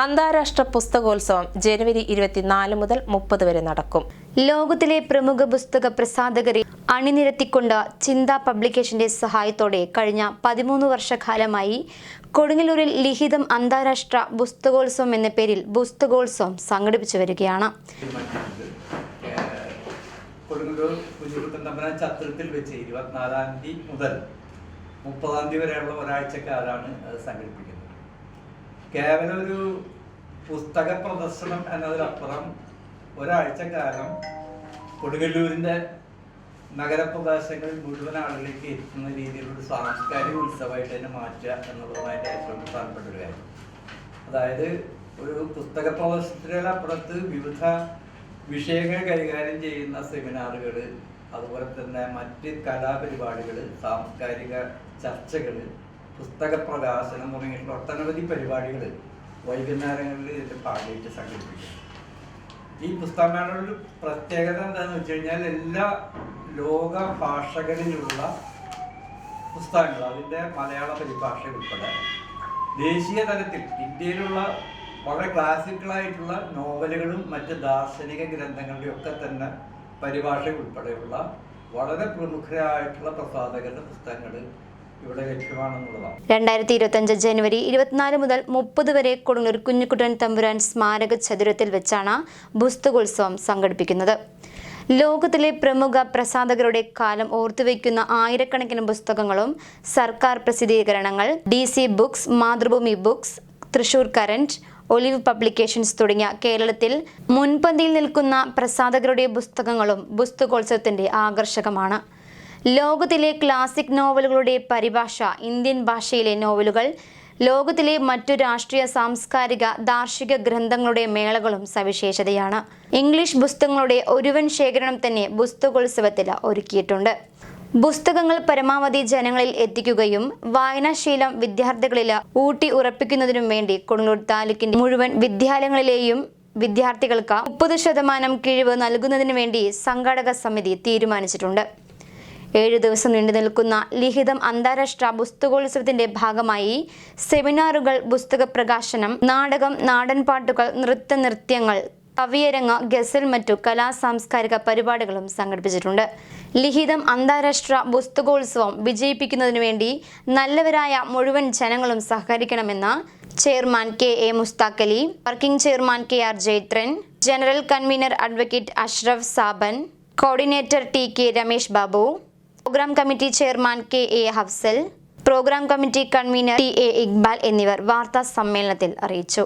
അന്താരാഷ്ട്ര പുസ്തകോത്സവം ജനുവരി ഇരുപത്തിനാല് മുതൽ മുപ്പത് വരെ നടക്കും. ലോകത്തിലെ പ്രമുഖ പുസ്തക പ്രസാധകരെ അണിനിരത്തിക്കൊണ്ട് ചിന്ത പബ്ലിക്കേഷന്റെ സഹായത്തോടെ കഴിഞ്ഞ പതിമൂന്ന് വർഷക്കാലമായി കൊടുങ്ങല്ലൂരിൽ ലിഖിതം അന്താരാഷ്ട്ര പുസ്തകോത്സവം എന്ന പേരിൽ പുസ്തകോത്സവം സംഘടിപ്പിച്ചു വരികയാണ്. കൊടുങ്ങല്ലൂർ കുഞ്ഞിക്കുട്ടൻ ചത്രത്തിൽ വെച്ച് ഇരുപത്തിനാലാം തീയതി മുതൽ മുപ്പതാം തീയതി വരെയുള്ള ഒരാഴ്ചക്കാലാണ് അത് സംഘടിപ്പിക്കുന്നത്. കേവലം ഒരു പുസ്തക പ്രദർശനം എന്നതിലപ്പുറം ഒരാഴ്ച കാലം കൊടുങ്ങല്ലൂരിന്റെ നഗരപ്രദേശങ്ങളിൽ മുഴുവൻ ആളുകളിലേക്ക് എത്തുന്ന രീതിയിലുള്ള സാംസ്കാരിക ഉത്സവമായിട്ട് തന്നെ മാറ്റുക എന്നുള്ളതുമായിട്ട് ഏറ്റവും പ്രധാനപ്പെട്ട ഒരു കാര്യം. അതായത് ഒരു പുസ്തക പ്രദർശനത്തിനപ്പുറത്ത് വിവിധ വിഷയങ്ങൾ കൈകാര്യം ചെയ്യുന്ന സെമിനാറുകൾ അതുപോലെ തന്നെ മറ്റ് കലാപരിപാടികൾ സാംസ്കാരിക ചർച്ചകൾ പുസ്തക പ്രകാശനം തുടങ്ങിയിട്ടുള്ള ഒട്ടനവധി പരിപാടികൾ വൈകുന്നേരങ്ങളിൽ ഇതിന്റെ പാടിയിട്ട് സംഘടിപ്പിക്കും ഈ പുസ്തകമേളയുടെ പ്രത്യേകത എന്താണെന്ന് വെച്ച് കഴിഞ്ഞാൽ എല്ലാ ലോക ഭാഷകളിലുള്ള പുസ്തകങ്ങൾ അതിന്റെ മലയാള പരിഭാഷ ഉൾപ്പെടെ ദേശീയ തലത്തിൽ ഇന്ത്യയിലുള്ള വളരെ ക്ലാസിക്കലായിട്ടുള്ള നോവലുകളും മറ്റ് ദാർശനിക ഗ്രന്ഥങ്ങളുടെയും ഒക്കെ തന്നെ പരിഭാഷ ഉൾപ്പെടെയുള്ള വളരെ പ്രമുഖരായിട്ടുള്ള പ്രസാധകരുടെ പുസ്തകങ്ങൾ രണ്ടായിരത്തി ഇരുപത്തഞ്ച് ജനുവരി ഇരുപത്തിനാല് മുതൽ മുപ്പത് വരെ കൊടുങ്ങൂർ കുഞ്ഞുകുട്ടൻ തമ്പുരാൻ സ്മാരക ചതുരത്തിൽ വെച്ചാണ് പുസ്തകോത്സവം സംഘടിപ്പിക്കുന്നത്. ലോകത്തിലെ പ്രമുഖ പ്രസാധകരുടെ കാലം ഓർത്തുവയ്ക്കുന്ന ആയിരക്കണക്കിന് പുസ്തകങ്ങളും സർക്കാർ പ്രസിദ്ധീകരണങ്ങൾ D C books Mathrubhumi books Thrissur current olive publications തുടങ്ങിയ കേരളത്തിൽ മുൻപന്തിയിൽ നിൽക്കുന്ന പ്രസാധകരുടെ പുസ്തകങ്ങളും പുസ്തകോത്സവത്തിന്റെ ആകർഷകമാണ്. ലോകത്തിലെ ക്ലാസിക് നോവലുകളുടെ പരിഭാഷ ഇന്ത്യൻ ഭാഷയിലെ നോവലുകൾ ലോകത്തിലെ മറ്റു രാഷ്ട്രീയ സാംസ്കാരിക ദാർശിക ഗ്രന്ഥങ്ങളുടെ മേളകളും സവിശേഷതയാണ്. ഇംഗ്ലീഷ് പുസ്തകങ്ങളുടെ ഒരുവൻ ശേഖരണം തന്നെ പുസ്തകോത്സവത്തിൽ ഒരുക്കിയിട്ടുണ്ട്. പുസ്തകങ്ങൾ പരമാവധി ജനങ്ങളിൽ എത്തിക്കുകയും വായനാശീലം വിദ്യാർത്ഥികളിൽ ഊട്ടി ഉറപ്പിക്കുന്നതിനും വേണ്ടി കൊണ്ണൂർ താലൂക്കിന്റെ മുഴുവൻ വിദ്യാലയങ്ങളിലെയും വിദ്യാർത്ഥികൾക്ക് മുപ്പത് ശതമാനം കിഴിവ് നൽകുന്നതിനു വേണ്ടി സംഘാടക സമിതി തീരുമാനിച്ചിട്ടുണ്ട്. ഏഴ് ദിവസം നീണ്ടു നിൽക്കുന്ന ലിഖിതം അന്താരാഷ്ട്ര പുസ്തകോത്സവത്തിന്റെ ഭാഗമായി സെമിനാറുകൾ പുസ്തക പ്രകാശനം നാടകം നാടൻപാട്ടുകൾ നൃത്ത നൃത്യങ്ങൾ കവിയരങ്ങ് ഗസൽ മറ്റു കലാ സാംസ്കാരിക പരിപാടികളും സംഘടിപ്പിച്ചിട്ടുണ്ട്. ലിഖിതം അന്താരാഷ്ട്ര പുസ്തകോത്സവം വിജയിപ്പിക്കുന്നതിനു വേണ്ടി നല്ലവരായ മുഴുവൻ ജനങ്ങളും സഹകരിക്കണമെന്ന് chairman K A Musthaqali working chairman K R Jayathran general convener advocate Ashraf Saban coordinator T K Ramesh Babu programme committee chairman K A Hafsal programme committee convener T A Iqbal എന്നിവർ വാർത്താ സമ്മേളനത്തിൽ അറിയിച്ചു.